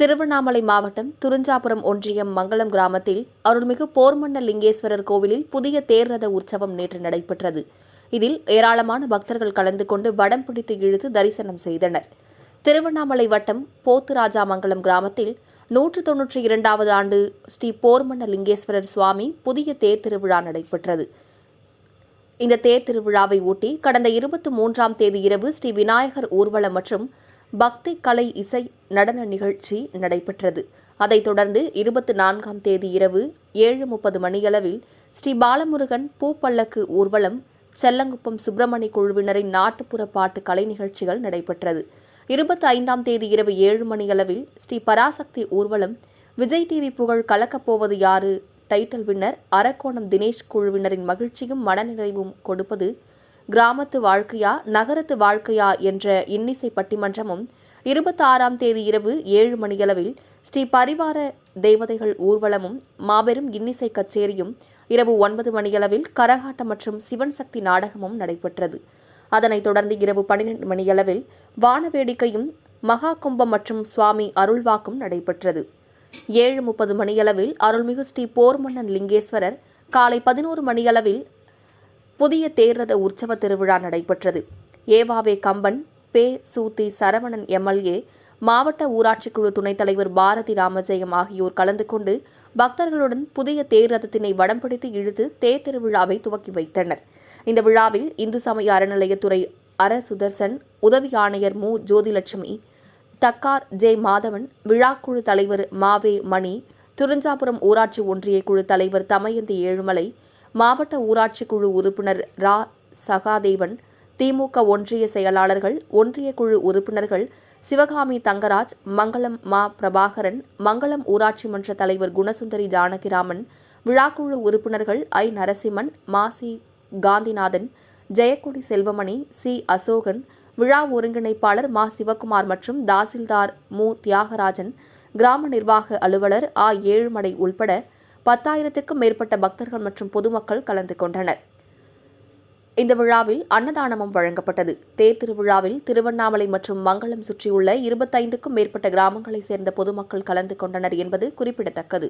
திருவண்ணாமலை மாவட்டம் துறிஞ்சாபுரம் ஒன்றியம் மங்களம் கிராமத்தில் அருள்மிகு போர்மண்ண லிங்கேஸ்வரர் கோவிலில் புதிய தேர்ரத உற்சவம் நேற்று நடைபெற்றது. இதில் ஏராளமான பக்தர்கள் கலந்து கொண்டு வடம் பிடித்து இழுத்து தரிசனம் செய்தனர். திருவண்ணாமலை வட்டம் போத்துராஜாமங்கலம் கிராமத்தில் நூற்று தொன்னூற்றி இரண்டாவது ஆண்டு ஸ்ரீ போர்மண்ண லிங்கேஸ்வரர் சுவாமி புதிய தேர் திருவிழா நடைபெற்றது. இந்த தேர் திருவிழாவை ஒட்டி கடந்த இருபத்தி மூன்றாம் தேதி இரவு ஸ்ரீ விநாயகர் ஊர்வலம் மற்றும் பக்தி கலை இசை நடன நிகழ்ச்சி நடைபெற்றது. அதைத் தொடர்ந்து இருபத்தி நான்காம் தேதி இரவு ஏழு முப்பது மணியளவில் ஸ்ரீ பாலமுருகன் பூப்பல்லக்கு ஊர்வலம் செல்லங்குப்பம் சுப்பிரமணி குழுவினரின் நாட்டுப்புற பாட்டு கலை நிகழ்ச்சிகள் நடைபெற்றது. இருபத்தி ஐந்தாம் தேதி இரவு ஏழு மணியளவில் ஸ்ரீ பராசக்தி ஊர்வலம் விஜய் டிவி புகழ் கலக்கப்போவது யாரு? டைட்டில் வின்னர் அரக்கோணம் தினேஷ் குழுவினரின் மகிழ்ச்சியும் மனநிறைவும் கொடுப்பது கிராமத்து வாழ்க்கையா நகரத்து வாழ்க்கையா என்ற இன்னிசை பட்டிமன்றமும் இருபத்தி ஆறாம் தேதி இரவு ஏழு மணியளவில் ஸ்ரீ பரிவார தேவதைகள் ஊர்வலமும் மாபெரும் இன்னிசை கச்சேரியும் இரவு ஒன்பது மணியளவில் கரகாட்டம் மற்றும் சிவன் சக்தி நாடகமும் நடைபெற்றது. அதனைத் தொடர்ந்து இரவு பன்னிரண்டு மணியளவில் வானவேடிக்கையும் மகா கும்பம் மற்றும் சுவாமி அருள்வாக்கும் நடைபெற்றது. ஏழு முப்பது மணியளவில் அருள்மிகு ஸ்ரீ போர்மன்னன் லிங்கேஸ்வரர் காலை பதினோரு மணியளவில் புதிய தேர்ரத உற்சவ திருவிழா நடைபெற்றது. ஏவாவே கம்பன் பே சூத்தி சரவணன் எம்எல்ஏ மாவட்ட ஊராட்சிக்குழு துணைத் தலைவர் பாரதி ராமஜெயம் ஆகியோர் கலந்து கொண்டு பக்தர்களுடன் புதிய தேர் ரதத்தினை வடம் பிடித்து இழுத்து தேர் திருவிழாவை துவக்கி வைத்தனர். இந்த விழாவில் இந்து சமய அறநிலையத்துறை அர சுதர்சன் உதவி ஆணையர் மு. ஜோதிலட்சுமி தக்கார் ஜே மாதவன் விழாக்குழு தலைவர் மாவே மணி துறிஞ்சாபுரம் ஊராட்சி ஒன்றிய குழு தலைவர் தமயந்தி ஏழுமலை மாவட்ட ஊராட்சி குழு உறுப்பினர் ரா. சகாதேவன் திமுக ஒன்றிய செயலாளர்கள் ஒன்றிய குழு உறுப்பினர்கள் சிவகாமி தங்கராஜ் மங்களம் மா. பிரபாகரன் மங்களம் ஊராட்சி மன்ற தலைவர் குணசுந்தரி ஜானகிராமன் விழாக்குழு உறுப்பினர்கள் ஐ. நரசிம்மன் மாசி காந்திநாதன் ஜெயக்கொடி செல்வமணி சி. அசோகன் விழா ஒருங்கிணைப்பாளர் மா. சிவகுமார் மற்றும் தாசில்தார் மு. தியாகராஜன் கிராம நிர்வாக அலுவலர் ஆ. ஏழுமடை உள்பட பத்தாயிரத்திற்கும் மேற்பட்ட பக்தர்கள் மற்றும் பொதுமக்கள் கலந்து கொண்டனர். இந்த விழாவில் அன்னதானமும் வழங்கப்பட்டது. தேர் திருவிழாவில் திருவண்ணாமலை மற்றும் மங்களம் சுற்றியுள்ள இருபத்தைந்துக்கும் மேற்பட்ட கிராமங்களைச் சேர்ந்த பொதுமக்கள் கலந்து கொண்டனர் என்பது குறிப்பிடத்தக்கது.